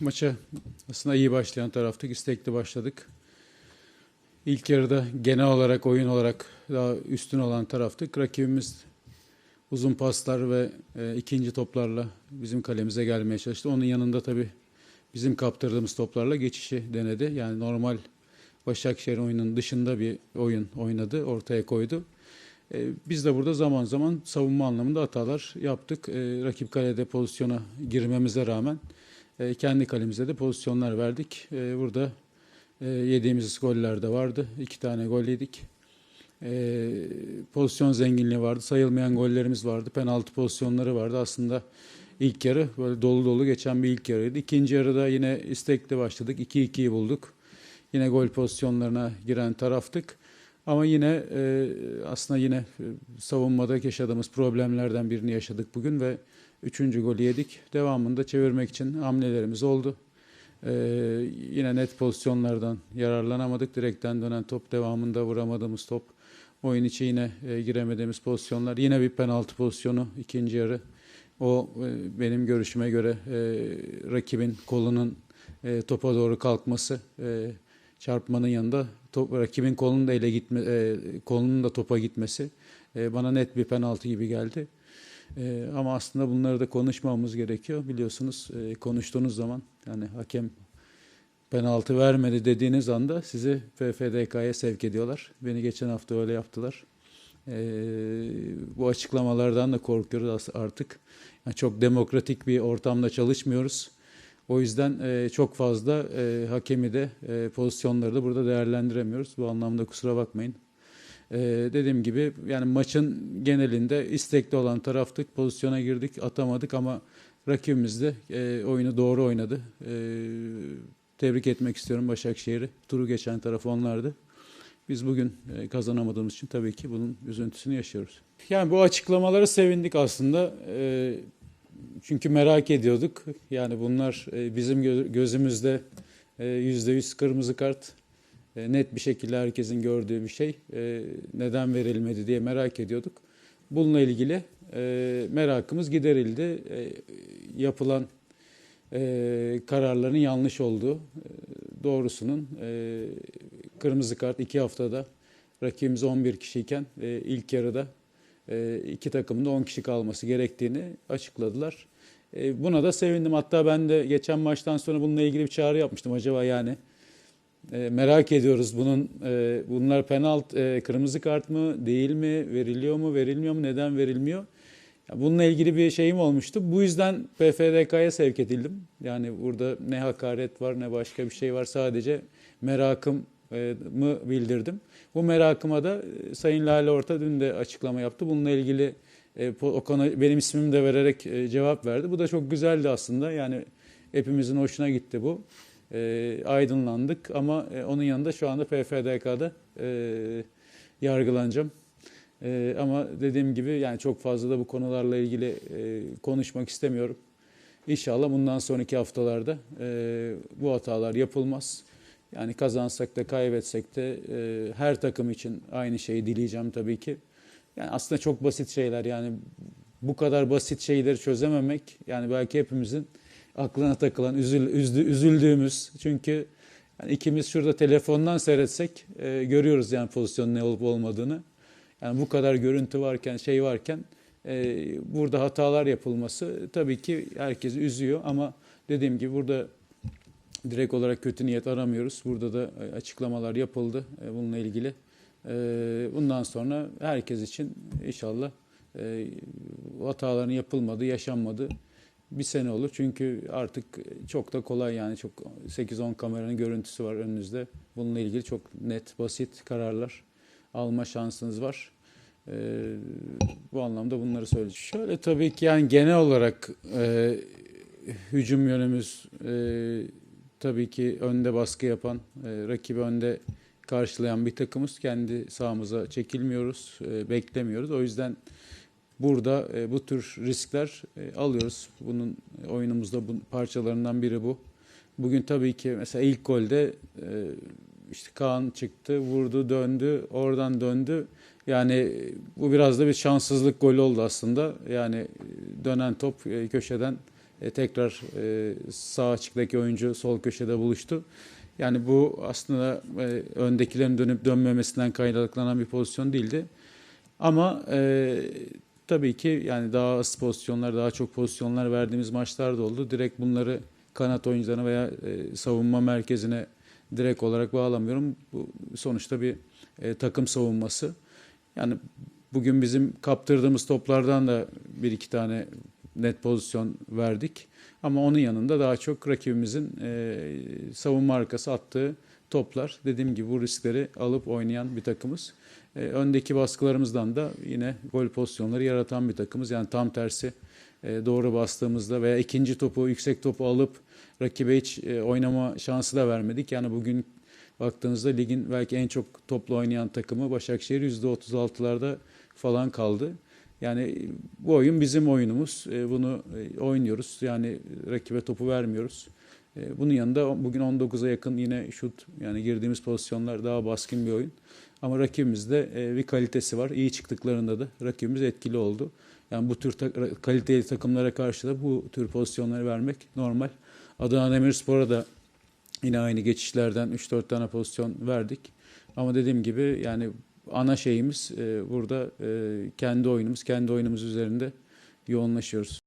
Maça aslında iyi başlayan taraftık, istekli başladık. İlk yarıda genel olarak oyun olarak daha üstün olan taraftık. Rakibimiz uzun paslar ve e, ikinci toplarla bizim kalemize gelmeye çalıştı. Onun yanında tabii bizim kaptırdığımız toplarla geçişi denedi. Yani normal Başakşehir oyunun dışında bir oyun oynadı, ortaya koydu. E, biz de burada zaman zaman savunma anlamında hatalar yaptık. E, rakip kalede pozisyona girmemize rağmen e, kendi kalemize de pozisyonlar verdik. E, burada e, yediğimiz goller de vardı. İki tane gol yedik. E, pozisyon zenginliği vardı. Sayılmayan gollerimiz vardı. Penaltı pozisyonları vardı. Aslında ilk yarı böyle dolu dolu geçen bir ilk yarıydı. İkinci yarıda yine istekli başladık. 2-2'yi bulduk. Yine gol pozisyonlarına giren taraftık. Ama yine e, aslında yine e, savunmada yaşadığımız problemlerden birini yaşadık bugün ve üçüncü golü yedik. Devamında çevirmek için hamlelerimiz oldu. E, yine net pozisyonlardan yararlanamadık. Direkten dönen top, devamında vuramadığımız top. Oyun içi yine e, giremediğimiz pozisyonlar. Yine bir penaltı pozisyonu ikinci yarı. O e, benim görüşüme göre e, rakibin kolunun e, topa doğru kalkması, e, çarpmanın yanında top, rakibin kolunun da ele gitme, e, kolunun da topa gitmesi e, bana net bir penaltı gibi geldi. E, ama aslında bunları da konuşmamız gerekiyor. Biliyorsunuz e, konuştuğunuz zaman yani hakem penaltı vermedi dediğiniz anda sizi FFDK'ya sevk ediyorlar. Beni geçen hafta öyle yaptılar. E, bu açıklamalardan da korkuyoruz artık. Yani çok demokratik bir ortamda çalışmıyoruz. O yüzden e, çok fazla e, hakemi de e, pozisyonları da burada değerlendiremiyoruz. Bu anlamda kusura bakmayın. E, dediğim gibi yani maçın genelinde istekli olan taraftık. Pozisyona girdik, atamadık ama rakibimiz de e, oyunu doğru oynadı. E, tebrik etmek istiyorum Başakşehir'i. Turu geçen taraf onlardı. Biz bugün e, kazanamadığımız için tabii ki bunun üzüntüsünü yaşıyoruz. Yani bu açıklamalara sevindik aslında. Çünkü merak ediyorduk. Yani bunlar e, bizim gö- gözümüzde e, yüzde yüz kırmızı kart e, net bir şekilde herkesin gördüğü bir şey. Neden verilmedi diye merak ediyorduk. Bununla ilgili merakımız giderildi. Yapılan kararların yanlış olduğu doğrusunun kırmızı kart iki haftada rakibimiz 11 kişiyken ilk yarıda iki takımın da 10 kişi kalması gerektiğini açıkladılar. E, Buna da sevindim. Hatta ben de geçen maçtan sonra bununla ilgili bir çağrı yapmıştım. Acaba yani e, merak ediyoruz bunun e, bunlar penaltı e, kırmızı kart mı değil mi veriliyor mu verilmiyor mu neden verilmiyor? Bununla ilgili bir şeyim olmuştu. Bu yüzden PFDK'ya sevk edildim. Yani burada ne hakaret var ne başka bir şey var. Sadece merakımı bildirdim. Bu merakıma da e, Sayın Lale Orta dün de açıklama yaptı. Bununla ilgili e, o konu benim ismimi de vererek e, cevap verdi. Bu da çok güzeldi aslında. Yani hepimizin hoşuna gitti bu. E, aydınlandık ama e, onun yanında şu anda PFDK'da e, yargılanacağım. E, ama dediğim gibi yani çok fazla da bu konularla ilgili e, konuşmak istemiyorum. İnşallah bundan sonraki haftalarda e, bu hatalar yapılmaz. Yani kazansak da kaybetsek de e, her takım için aynı şeyi dileyeceğim tabii ki. Yani aslında çok basit şeyler yani bu kadar basit şeyleri çözememek yani belki hepimizin aklına takılan üzül, üzdü- üzüldüğümüz çünkü yani ikimiz şurada telefondan seyretsek e, görüyoruz yani pozisyonun ne olup olmadığını. Yani bu kadar görüntü varken şey varken e, burada hatalar yapılması tabii ki herkesi üzüyor ama dediğim gibi burada direkt olarak kötü niyet aramıyoruz. Burada da e, açıklamalar yapıldı e, bununla ilgili. E, Bundan sonra herkes için inşallah hataların yapılmadı, yaşanmadı bir sene olur. Çünkü artık çok da kolay yani çok 8-10 kameranın görüntüsü var önünüzde. Bununla ilgili çok net, basit kararlar alma şansınız var. E, bu anlamda bunları söyleyeceğim. Şöyle tabii ki yani genel olarak e, hücum yönümüz e, tabii ki önde baskı yapan, e, rakibi önde karşılayan bir takımız. Kendi sahamıza çekilmiyoruz, e, beklemiyoruz. O yüzden burada e, bu tür riskler e, alıyoruz. Bunun e, oyunumuzda bu parçalarından biri bu. Bugün tabii ki mesela ilk golde e, işte Kaan çıktı, vurdu, döndü, oradan döndü. Yani e, bu biraz da bir şanssızlık golü oldu aslında. Yani e, dönen top köşeden e, tekrar e, sağ açıktaki oyuncu sol köşede buluştu. Yani bu aslında e, öndekilerin dönüp dönmemesinden kaynaklanan bir pozisyon değildi. Ama e, tabii ki yani daha az pozisyonlar, daha çok pozisyonlar verdiğimiz maçlar da oldu. Direkt bunları kanat oyuncularına veya e, savunma merkezine direkt olarak bağlamıyorum. Bu sonuçta bir e, takım savunması. Yani bugün bizim kaptırdığımız toplardan da bir iki tane net pozisyon verdik. Ama onun yanında daha çok rakibimizin e, savunma arkası attığı toplar. Dediğim gibi bu riskleri alıp oynayan bir takımız. E, öndeki baskılarımızdan da yine gol pozisyonları yaratan bir takımız. Yani tam tersi e, doğru bastığımızda veya ikinci topu, yüksek topu alıp rakibe hiç e, oynama şansı da vermedik. Yani bugün baktığınızda ligin belki en çok toplu oynayan takımı Başakşehir %36'larda falan kaldı. Yani bu oyun bizim oyunumuz. E, Bunu e, oynuyoruz. Yani rakibe topu vermiyoruz. E, Bunun yanında bugün 19'a yakın yine şut yani girdiğimiz pozisyonlar daha baskın bir oyun. Ama rakibimizde bir kalitesi var. İyi çıktıklarında da rakibimiz etkili oldu. Yani bu tür kaliteli takımlara karşı da bu tür pozisyonları vermek normal. Adana Demirspor'a da yine aynı geçişlerden 3-4 tane pozisyon verdik. Ama dediğim gibi yani ana şeyimiz e, burada e, kendi oyunumuz, kendi oyunumuz üzerinde yoğunlaşıyoruz.